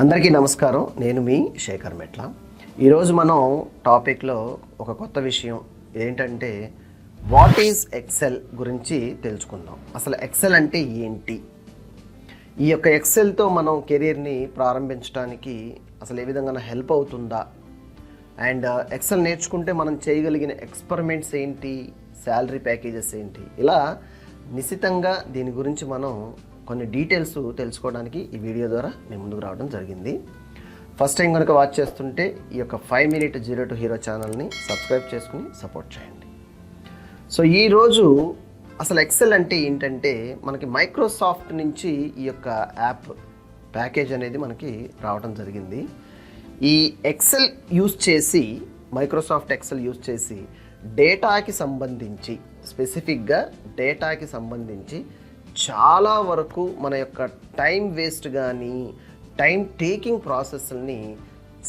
అందరికీ నమస్కారం. నేను మీ శేఖర్ మెట్ల. ఈరోజు మనం టాపిక్లో ఒక కొత్త విషయం ఏంటంటే వాట్ ఈజ్ ఎక్సెల్ గురించి తెలుసుకుందాం. అసలు ఎక్సెల్ అంటే ఏంటి? ఈ యొక్క ఎక్సెల్తో మనం కెరీర్ని ప్రారంభించడానికి అసలు ఏ విధంగా హెల్ప్ అవుతుందా? అండ్ uh, ఎక్సెల్ నేర్చుకుంటే మనం చేయగలిగిన ఎక్స్పెరిమెంట్స్ ఏంటి? శాలరీ ప్యాకేజెస్ ఏంటి? ఇలా నిశితంగా దీని గురించి మనం కొన్ని డీటెయిల్స్ తెలుసుకోవడానికి ఈ వీడియో ద్వారా మేము ముందుకు రావడం జరిగింది. ఫస్ట్ టైం కనుక వాచ్ చేస్తుంటే ఈ యొక్క five minute zero to hero ఛానల్ని సబ్స్క్రైబ్ చేసుకుని సపోర్ట్ చేయండి. సో ఈరోజు అసలు ఎక్సెల్ అంటే ఏంటంటే మనకి మైక్రోసాఫ్ట్ నుంచి ఈ యొక్క యాప్ ప్యాకేజ్ అనేది మనకి రావడం జరిగింది. ఈ ఎక్సెల్ యూస్ చేసి మైక్రోసాఫ్ట్ ఎక్సెల్ యూస్ చేసి డేటాకి సంబంధించి స్పెసిఫిక్గా డేటాకి సంబంధించి చాలా వరకు మన యొక్క టైం వేస్ట్ కానీ టైం టేకింగ్ ప్రాసెస్ని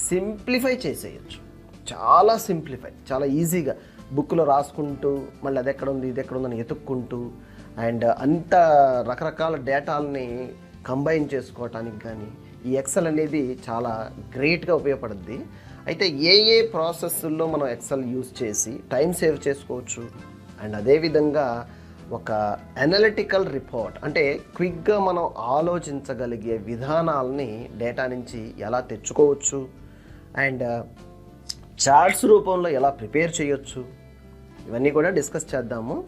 సింప్లిఫై చేసేయచ్చు. చాలా సింప్లిఫై చాలా ఈజీగా. బుక్లో రాసుకుంటూ మళ్ళీ అది ఎక్కడ ఉంది ఇది ఎక్కడ ఉందని ఎతుక్కుంటూ అండ్ అంత రకరకాల డేటాలని కంబైన్ చేసుకోవటానికి కానీ ఈ ఎక్సెల్ అనేది చాలా గ్రేట్గా ఉపయోగపడుద్ది. అయితే ఏ ఏ ప్రాసెస్లో మనం ఎక్సెల్ యూస్ చేసి టైం సేవ్ చేసుకోవచ్చు అండ్ అదేవిధంగా ఒక అనలిటికల్ రిపోర్ట్ అంటే క్విక్గా మనం ఆలోచించగలిగే విధానాలని డేటా నుంచి ఎలా తెచ్చుకోవచ్చు? అండ్ చార్ట్స్ uh, రూపంలో ఎలా ప్రిపేర్ చేయొచ్చు? ఇవన్నీ కూడా డిస్కస్ చేద్దాము.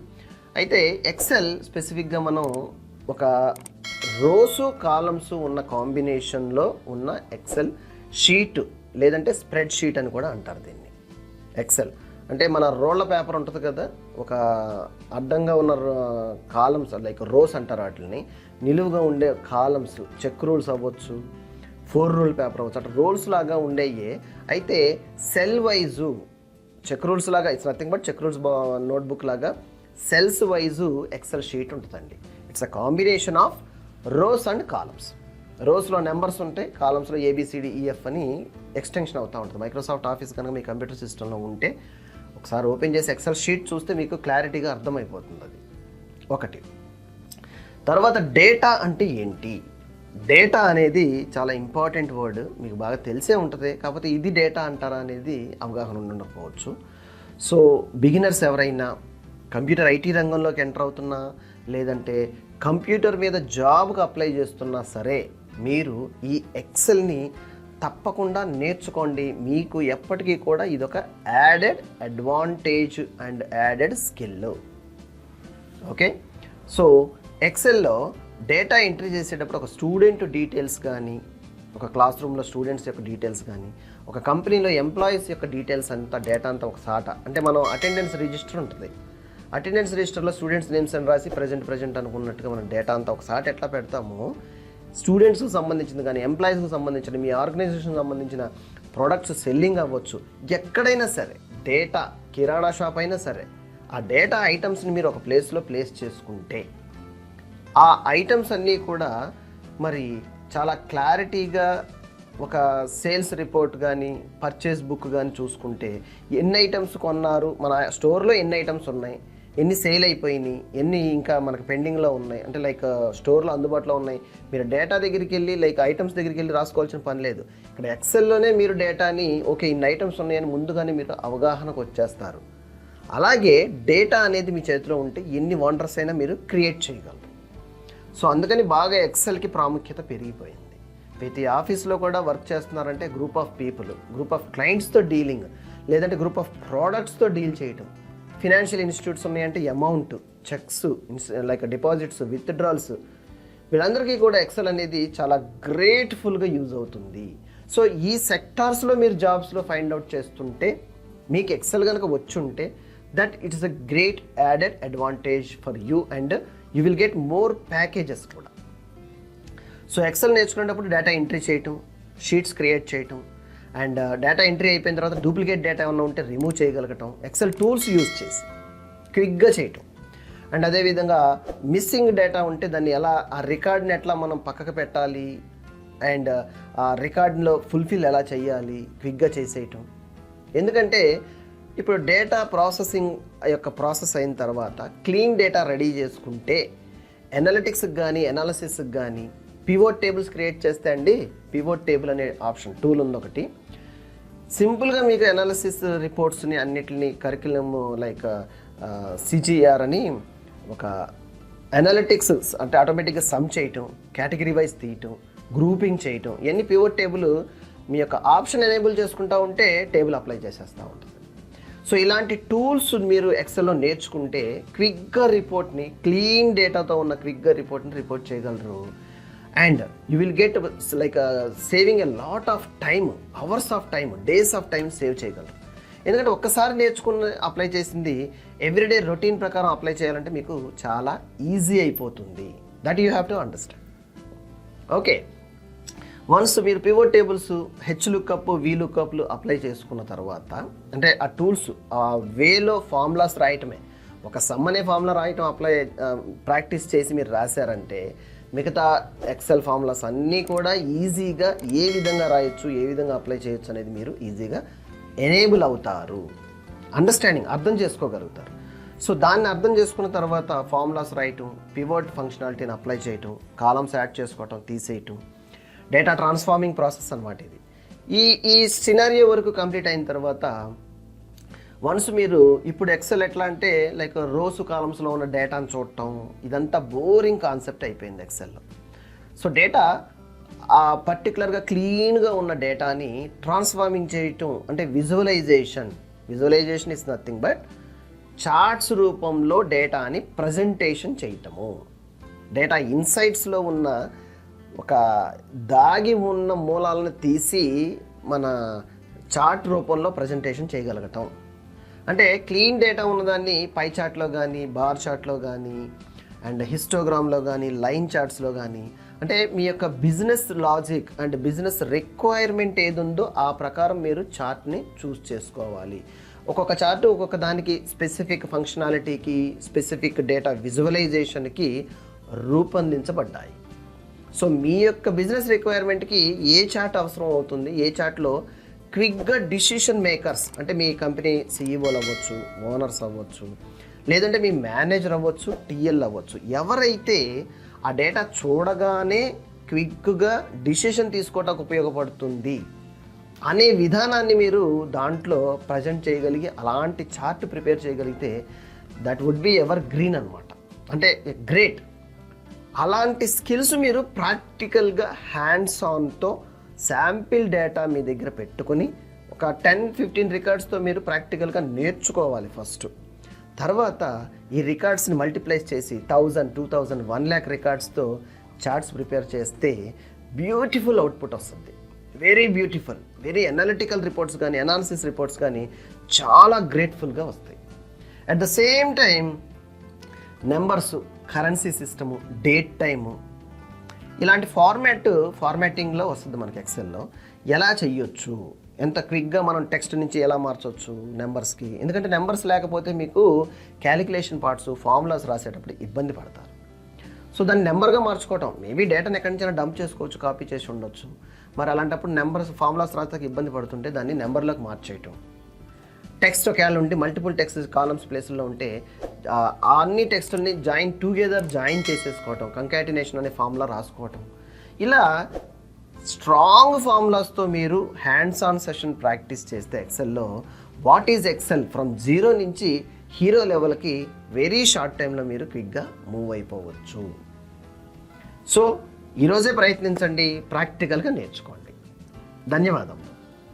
అయితే ఎక్సెల్ స్పెసిఫిక్గా మనం ఒక రోసు కాలమ్స్ ఉన్న కాంబినేషన్లో ఉన్న ఎక్సెల్ షీట్ లేదంటే స్ప్రెడ్ షీట్ అని కూడా అంటారు దీన్ని. ఎక్సెల్ అంటే మన రోళ్ళ పేపర్ ఉంటుంది కదా ఒక అడ్డంగా ఉన్న కాలమ్స్ లైక్ రోస్ అంటారు వాటిని నిలువుగా ఉండే కాలమ్స్ చెక్ రూల్స్ అవ్వచ్చు ఫోర్ రూల్ పేపర్ అవ్వచ్చు అట్లా రోల్స్ లాగా ఉండేవి అయితే సెల్ వైజు చెక్ రూల్స్ లాగా it's nothing but check rules notebook లాగా సెల్స్ వైజు ఎక్సెల్ షీట్ ఉంటుందండి. It's a combination of rows and columns. రోస్లో numbers ఉంటాయి కాలమ్స్లో A B C D E F అని ఎక్స్టెన్షన్ అవుతూ ఉంటుంది. మైక్రోసాఫ్ట్ ఆఫీస్ కనుక మీ computer సిస్టంలో ఉంటే ఒకసారి ఓపెన్ చేసి ఎక్సెల్ షీట్ చూస్తే మీకు క్లారిటీగా అర్థమైపోతుంది అది. ఒకటి. తర్వాత డేటా అంటే ఏంటి? డేటా అనేది చాలా ఇంపార్టెంట్ వర్డ్. మీకు బాగా తెలిసే ఉంటుంది. కాకపోతే ఇది డేటా అంటారా అనేది అవగాహన ఉండకపోవచ్చు. సో బిగినర్స్ ఎవరైనా కంప్యూటర్ ఐటీ రంగంలోకి ఎంటర్ అవుతున్నా లేదంటే కంప్యూటర్ మీద జాబ్కి అప్లై చేస్తున్నా సరే మీరు ఈ ఎక్సెల్ని తప్పకుండా నేర్చుకోండి. మీకు ఎప్పటికీ కూడా ఇదొక added advantage and added skill okay? So ఎక్సెల్లో data entry చేసేటప్పుడు ఒక స్టూడెంట్ డీటెయిల్స్ కానీ ఒక క్లాస్ రూమ్లో స్టూడెంట్స్ యొక్క డీటెయిల్స్ కానీ ఒక కంపెనీలో ఎంప్లాయీస్ యొక్క డీటెయిల్స్ అంతా డేటా అంతా ఒక సాట. అంటే మనం అటెండెన్స్ రిజిస్టర్ ఉంటుంది. అటెండెన్స్ రిజిస్టర్లో స్టూడెంట్స్ నేమ్స్ అని రాసి ప్రజెంట్ ప్రజెంట్ అనుకున్నట్టుగా మనం డేటా అంతా ఒక సాట ఎట్లా పెడతామో స్టూడెంట్స్కి సంబంధించింది కానీ ఎంప్లాయీస్కి సంబంధించిన మీ ఆర్గనైజేషన్ సంబంధించిన ప్రొడక్ట్స్ సెల్లింగ్ అవ్వచ్చు. ఎక్కడైనా సరే డేటా కిరాణా షాప్ అయినా సరే ఆ డేటా ఐటమ్స్ని మీరు ఒక ప్లేస్లో ప్లేస్ చేసుకుంటే ఆ ఐటమ్స్ అన్నీ కూడా మరి చాలా క్లారిటీగా ఒక సేల్స్ రిపోర్ట్ కానీ పర్చేస్ బుక్ కానీ చూసుకుంటే ఎన్ని ఐటమ్స్ కొన్నారు? మన స్టోర్లో ఎన్ని ఐటమ్స్ ఉన్నాయి? ఎన్ని సేల్ అయిపోయినాయి ఎన్ని ఇంకా మనకు పెండింగ్లో ఉన్నాయి? అంటే లైక్ స్టోర్లో uh, అందుబాటులో ఉన్నాయి. మీరు డేటా దగ్గరికి వెళ్ళి లైక్ ఐటమ్స్ దగ్గరికి వెళ్ళి రాసుకోవాల్సిన పని లేదు. ఇక్కడ ఎక్సెల్లోనే మీరు డేటాని ఓకే ఇన్ని ఐటమ్స్ ఉన్నాయని ముందుగానే మీరు అవగాహనకు వచ్చేస్తారు. అలాగే డేటా అనేది మీ చేతిలో ఉంటే ఎన్ని వండర్స్ అయినా మీరు క్రియేట్ చేయగలరు. సో అందుకని బాగా ఎక్సెల్కి ప్రాముఖ్యత పెరిగిపోయింది. ప్రతి ఆఫీస్లో కూడా వర్క్ చేస్తున్నారంటే group of people group of క్లయింట్స్తో dealing లేదంటే గ్రూప్ ఆఫ్ ప్రోడక్ట్స్తో డీల్ చేయటం. ఫినాన్షియల్ ఇన్స్టిట్యూట్స్ ఉన్నాయంటే amount cheques like deposits withdrawals వీళ్ళందరికీ కూడా ఎక్సెల్ అనేది చాలా గ్రేట్ఫుల్గా యూజ్ అవుతుంది. సో ఈ సెక్టార్స్లో మీరు జాబ్స్లో ఫైండ్ అవుట్ చేస్తుంటే మీకు ఎక్సెల్ కనుక వచ్చుంటే that it is a great added advantage for you and you will get more packages కూడా. సో ఎక్సెల్ నేర్చుకునేటప్పుడు డేటా ఎంట్రీ చేయటం షీట్స్ క్రియేట్ చేయటం అండ్ uh, డేటా ఎంట్రీ అయిపోయిన తర్వాత డూప్లికేట్ డేటా ఏమైనా ఉంటే రిమూవ్ చేయగలగటం ఎక్సెల్ టూల్స్ యూజ్ చేసి క్విక్గా చేయటం. అండ్ అదేవిధంగా మిస్సింగ్ డేటా ఉంటే దాన్ని ఎలా ఆ రికార్డ్ని ఎట్లా మనం పక్కకు పెట్టాలి అండ్ uh, ఆ రికార్డ్లో ఫుల్ఫిల్ ఎలా చేయాలి క్విక్గా చేసేయటం. ఎందుకంటే ఇప్పుడు డేటా ప్రాసెసింగ్ యొక్క ప్రాసెస్ అయిన తర్వాత క్లీన్ డేటా రెడీ చేసుకుంటే ఎనాలిటిక్స్కి కానీ ఎనాలిసిస్కి కానీ పివోట్ టేబుల్స్ క్రియేట్ చేస్తే అండి పివోట్ టేబుల్ అనే ఆప్షన్ టూల్ ఉంది ఒకటి. సింపుల్గా మీకు అనాలిసిస్ రిపోర్ట్స్ని అన్నిటిని కరికులం లైక్ సిజిఆర్ అని ఒక అనాలిటిక్స్ అంటే ఆటోమేటిక్గా సమ్ చేయటం కేటగిరీ వైజ్ తీయటం గ్రూపింగ్ చేయటం ఇవన్నీ పివోట్ టేబుల్ మీ యొక్క ఆప్షన్ ఎనేబుల్ చేసుకుంటా ఉంటే టేబుల్ అప్లై చేసేస్తూ ఉంటుంది. సో ఇలాంటి టూల్స్ మీరు ఎక్సెల్లో నేర్చుకుంటే క్విక్గా రిపోర్ట్ని క్లీన్ డేటాతో ఉన్న క్విక్గా రిపోర్ట్ని రిపోర్ట్ చేయగలరు. And you will get like saving a lot of time hours of time days of time save చేయగలరు. ఎందుకంటే ఒక్కసారి నేర్చుకున్న అప్లై చేసింది ఎవ్రీడే రొటీన్ ప్రకారం అప్లై చేయాలంటే మీకు చాలా ఈజీ అయిపోతుంది. That you have to understand okay once మీరు pivot tables H lookup V లుక్అప్లు apply చేసుకున్న తర్వాత అంటే ఆ టూల్స్ ఆ వేలో ఫార్ములాస్ రాయటమే. ఒక సమ్ అనే ఫార్ములా రాయటం అప్లై ప్రాక్టీస్ uh, చేసి మీరు రాశారంటే మిగతా ఎక్సెల్ ఫార్ములాస్ అన్నీ కూడా ఈజీగా ఏ విధంగా రాయొచ్చు ఏ విధంగా అప్లై చేయొచ్చు అనేది మీరు ఈజీగా ఎనేబుల్ అవుతారు. అండర్స్టాండింగ్ అర్థం చేసుకోగలుగుతారు. సో దాన్ని అర్థం చేసుకున్న తర్వాత ఫార్ములాస్ రాయటం పివర్డ్ ఫంక్షనాలిటీని అప్లై చేయటం కాలమ్స్ యాడ్ చేసుకోవటం తీసేయటం డేటా ట్రాన్స్ఫార్మింగ్ ప్రాసెస్ అనమాట ఇది. ఈ ఈ సినారియో వరకు కంప్లీట్ అయిన తర్వాత వన్స్ మీరు ఇప్పుడు ఎక్సెల్ ఎట్లా అంటే లైక్ రోసు కాలమ్స్లో ఉన్న డేటాను చూడటం ఇదంతా బోరింగ్ కాన్సెప్ట్ అయిపోయింది ఎక్సెల్లో సో డేటా ఆ పర్టికులర్గా క్లీన్గా ఉన్న డేటాని ట్రాన్స్ఫార్మింగ్ చేయటం అంటే visualisation visualisation is nothing but charts రూపంలో డేటాని ప్రజెంటేషన్ చేయటము. డేటా ఇన్సైట్స్లో ఉన్న ఒక దాగి ఉన్న మూలాలను తీసి మన చార్ట్ రూపంలో ప్రజెంటేషన్ చేయగలగటం. అంటే క్లీన్ డేటా ఉన్నదాన్ని పై చార్ట్లో కానీ బార్ చార్ట్లో కానీ అండ్ హిస్టోగ్రామ్లో కానీ లైన్ చార్ట్స్లో కానీ అంటే మీ యొక్క business logic and business requirement ఏది ఉందో ఆ ప్రకారం మీరు చార్ట్ని చూస్ చేసుకోవాలి. ఒక్కొక్క చార్ట్ ఒక్కొక్క దానికి స్పెసిఫిక్ ఫంక్షనాలిటీకి స్పెసిఫిక్ డేటా విజువలైజేషన్కి రూపొందించబడ్డాయి. సో మీ యొక్క బిజినెస్ రిక్వైర్మెంట్కి ఏ చార్ట్ అవసరం అవుతుంది? ఏ చార్ట్లో క్విక్గా డిసిషన్ మేకర్స్ అంటే మీ కంపెనీ సీఈఓలు అవ్వచ్చు ఓనర్స్ అవ్వచ్చు లేదంటే మీ మేనేజర్ అవ్వచ్చు టీఎల్ అవ్వచ్చు ఎవరైతే ఆ డేటా చూడగానే క్విక్గా డిసిషన్ తీసుకోవడానికి ఉపయోగపడుతుంది అనే విధానాన్ని మీరు దాంట్లో ప్రజెంట్ చేయగలిగి అలాంటి చార్ట్ ప్రిపేర్ చేయగలిగితే that would be evergreen అనమాట అంటే గ్రేట్. అలాంటి స్కిల్స్ మీరు ప్రాక్టికల్గా హ్యాండ్స్ ఆన్తో శాంపిల్ డేటా మీ దగ్గర పెట్టుకుని ఒక టెన్ ఫిఫ్టీన్ రికార్డ్స్తో మీరు ప్రాక్టికల్గా నేర్చుకోవాలి ఫస్ట్ తర్వాత ఈ రికార్డ్స్ని మల్టిప్లైస్ చేసి thousand two thousand one lakh రికార్డ్స్తో charts prepare చేస్తే బ్యూటిఫుల్ అవుట్పుట్ వస్తుంది. Very beautiful very analytical reports కానీ అనాలిసిస్ రిపోర్ట్స్ కానీ చాలా గ్రేట్ఫుల్గా వస్తాయి. At the same time numbers currency system date time ఇలాంటి ఫార్మాట్ ఫార్మాటింగ్లో వస్తుంది మనకి ఎక్సెల్లో ఎలా చెయ్యొచ్చు? ఎంత క్విక్గా మనం టెక్స్ట్ నుంచి ఎలా మార్చవచ్చు నెంబర్స్కి ఎందుకంటే నెంబర్స్ లేకపోతే మీకు క్యాలిక్యులేషన్ పార్ట్స్ ఫార్ములాస్ రాసేటప్పుడు ఇబ్బంది పడతారు. సో దాన్ని నెంబర్గా మార్చుకోవటం. మేబీ డేటాని ఎక్కడి నుంచైనా డంప్ చేసుకోవచ్చు కాపీ చేసి ఉండొచ్చు. మరి అలాంటప్పుడు నెంబర్స్ ఫార్ములాస్ రాసేకి ఇబ్బంది పడుతుంటే దాన్ని నెంబర్లోకి మార్చేయటం. టెక్స్ట్ ఒకవేళ ఉంటే మల్టిపుల్ టెక్స్ట్ కాలమ్స్ ప్లేస్లో ఉంటే అన్ని టెక్స్ట్ని జాయిన్ టుగెదర్ జాయిన్ చేసేసుకోవటం కంకాటినేషన్ అనే ఫార్ములా రాసుకోవటం. ఇలా స్ట్రాంగ్ ఫార్ములాస్తో మీరు హ్యాండ్స్ ఆన్ సెషన్ ప్రాక్టీస్ చేస్తే ఎక్సెల్లో what is Excel from zero నుంచి హీరో లెవెల్కి వెరీ షార్ట్ టైంలో మీరు క్విక్గా మూవ్ అయిపోవచ్చు. సో ఈరోజే ప్రయత్నించండి ప్రాక్టికల్గా నేర్చుకోండి. ధన్యవాదం.